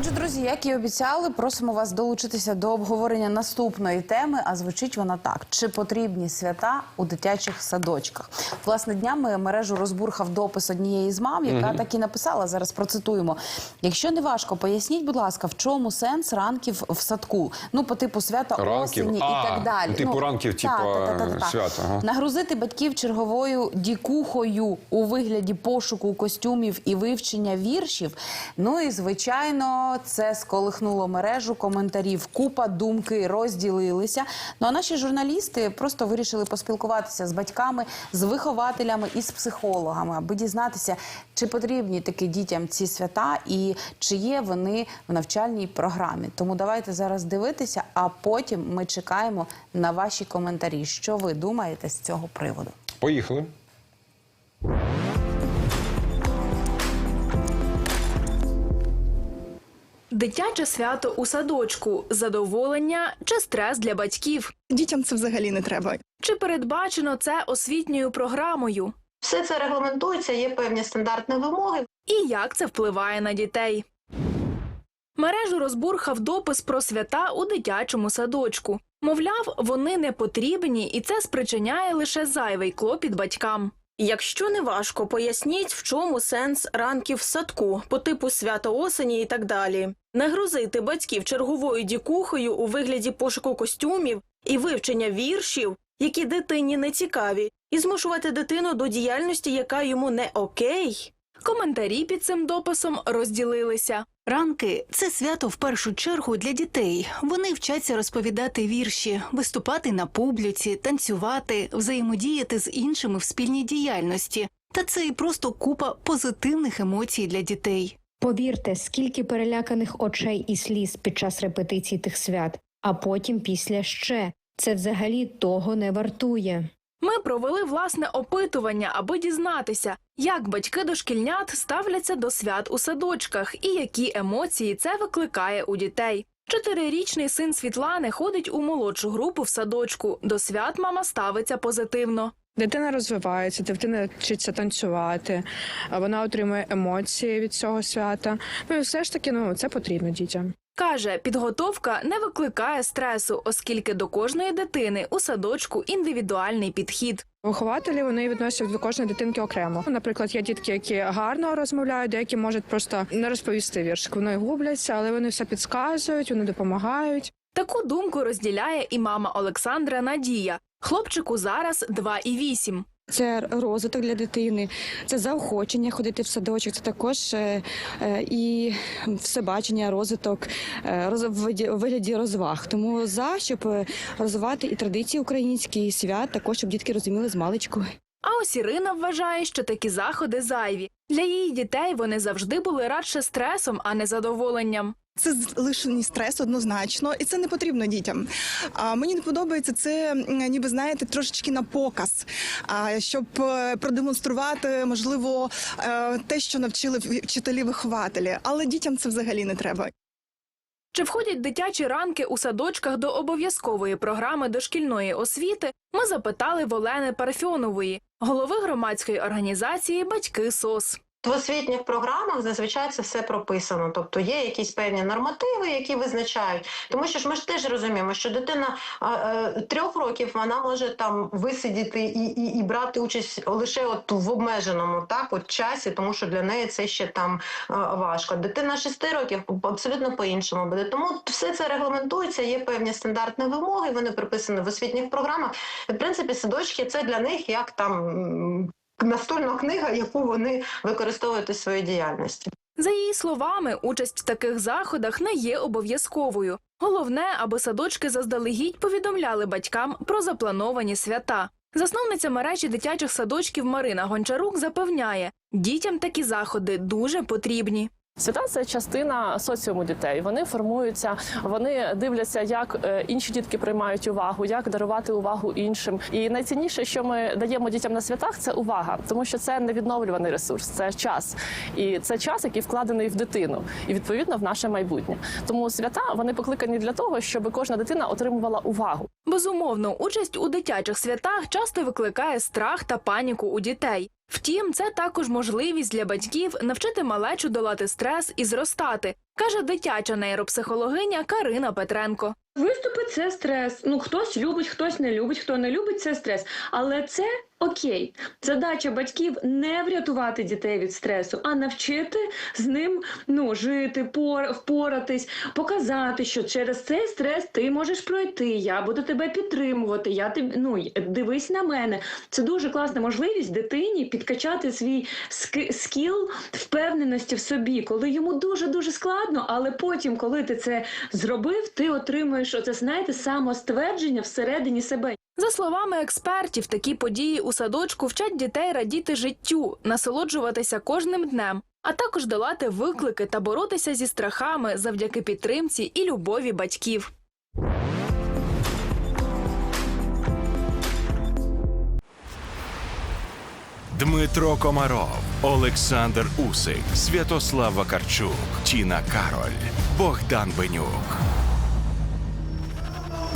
Отже, друзі, як і обіцяли, просимо вас долучитися до обговорення наступної теми. А звучить вона так: чи потрібні свята у дитячих садочках? Власне, днями мережу розбурхав допис однієї з мам, яка так і написала. Зараз процитуємо. Якщо не важко, поясніть, будь ласка, в чому сенс ранків в садку? Ну, по типу свята Ранків? осені А, і так далі. типу ранків, типу, та, та, та, та. свята, ага. Нагрузити батьків черговою дікухою у вигляді пошуку костюмів і вивчення віршів. Ну і звичайно, це сколихнуло мережу коментарів. Купа думки розділилися. Ну а наші журналісти просто вирішили поспілкуватися з батьками, з вихователями і з психологами, аби дізнатися, чи потрібні таки дітям ці свята і чи є вони в навчальній програмі. Тому давайте зараз дивитися, а потім ми чекаємо на ваші коментарі. Що ви думаєте з цього приводу? Поїхали. Дитяче свято у садочку, задоволення чи стрес для батьків? Дітям це взагалі не треба. Чи передбачено це освітньою програмою? Все це регламентується, є певні стандартні вимоги. І як це впливає на дітей? Мережу розбурхав допис про свята у дитячому садочку. Мовляв, вони не потрібні, і це спричиняє лише зайвий клопіт батькам. Якщо не важко, поясніть, в чому сенс ранків в садку, по типу свято осені і так далі. Не грузити батьків черговою дікухою у вигляді пошуку костюмів і вивчення віршів, які дитині не цікаві, і змушувати дитину до діяльності, яка йому не окей. Коментарі під цим дописом розділилися. Ранки це свято в першу чергу для дітей. Вони вчаться розповідати вірші, виступати на публіці, танцювати, взаємодіяти з іншими в спільній діяльності. Та це і просто купа позитивних емоцій для дітей. Повірте, скільки переляканих очей і сліз під час репетицій тих свят, а потім після ще. Це взагалі того не вартує. Ми провели власне опитування, аби дізнатися, як батьки дошкільнят ставляться до свят у садочках і які емоції це викликає у дітей. Чотирирічний син Світлани ходить у молодшу групу в садочку. До свят мама ставиться позитивно. Дитина розвивається, дитина вчиться танцювати, вона отримує емоції від цього свята. Ну і все ж таки, ну це потрібно дітям. Каже, підготовка не викликає стресу, оскільки до кожної дитини у садочку індивідуальний підхід. Вихователі вони відносять до кожної дитинки окремо. Наприклад, є дітки, які гарно розмовляють, деякі можуть просто не розповісти віршик. Вони губляться, але вони все підказують, вони допомагають. Таку думку розділяє і мама Олександра Надія. Хлопчику зараз 2,8. Це розвиток для дитини, це заохочення ходити в садочок. Це також е, е, і всебачення, розвиток е, в вигляді розваг. Тому за щоб розвивати і традиції українські, і свят, також щоб дітки розуміли з маличку. А ось Ірина вважає, що такі заходи зайві. Для її дітей вони завжди були радше стресом, а не задоволенням. Це лишений стрес однозначно, і це не потрібно дітям. А мені не подобається це, ніби знаєте, трошечки на показ, а щоб е, продемонструвати, можливо, е, те, що навчили вчителі-вихователі. Але дітям це взагалі не треба. Чи входять дитячі ранки у садочках до обов'язкової програми дошкільної освіти? Ми запитали Волени Олени Парфьонової, голови громадської організації Батьки СОС. В освітніх програмах зазвичай це все прописано, тобто є якісь певні нормативи, які визначають. Тому що ж ми ж теж розуміємо, що дитина а, е, трьох років вона може там висидіти і, і, і брати участь лише от в обмеженому так от часі, тому що для неї це ще там е, важко. Дитина шести років абсолютно по-іншому буде. Тому все це регламентується, є певні стандартні вимоги, вони прописані в освітніх програмах. В принципі, садочки це для них як там. Настольна книга, яку вони використовують у своїй діяльності. За її словами, участь в таких заходах не є обов'язковою. Головне, аби садочки заздалегідь повідомляли батькам про заплановані свята. Засновниця мережі дитячих садочків Марина Гончарук запевняє, дітям такі заходи дуже потрібні. Свята це частина соціуму дітей. Вони формуються, вони дивляться, як е, інші дітки приймають увагу, як дарувати увагу іншим. І найцінніше, що ми даємо дітям на святах, це увага, тому що це невідновлюваний ресурс, це час, і це час, який вкладений в дитину, і відповідно в наше майбутнє. Тому свята вони покликані для того, щоб кожна дитина отримувала увагу. Безумовно, участь у дитячих святах часто викликає страх та паніку у дітей. Втім, це також можливість для батьків навчити малечу долати стрес і зростати, каже дитяча нейропсихологиня Карина Петренко. Виступи це стрес. Ну хтось любить, хтось не любить, хто не любить це стрес. Але це окей. Задача батьків не врятувати дітей від стресу, а навчити з ним ну жити, пор, впоратись, показати, що через цей стрес ти можеш пройти. Я буду тебе підтримувати. Я ти ну дивись на мене. Це дуже класна можливість дитині підкачати свій скіл впевненості в собі, коли йому дуже дуже складно, але потім, коли ти це зробив, ти отримуєш оце, знаєте, самоствердження всередині себе. За словами експертів, такі події у садочку вчать дітей радіти життю, насолоджуватися кожним днем, а також долати виклики та боротися зі страхами завдяки підтримці і любові батьків. Дмитро Комаров, Олександр Усик, Святослав Вакарчук, Тіна Кароль, Богдан Бенюк.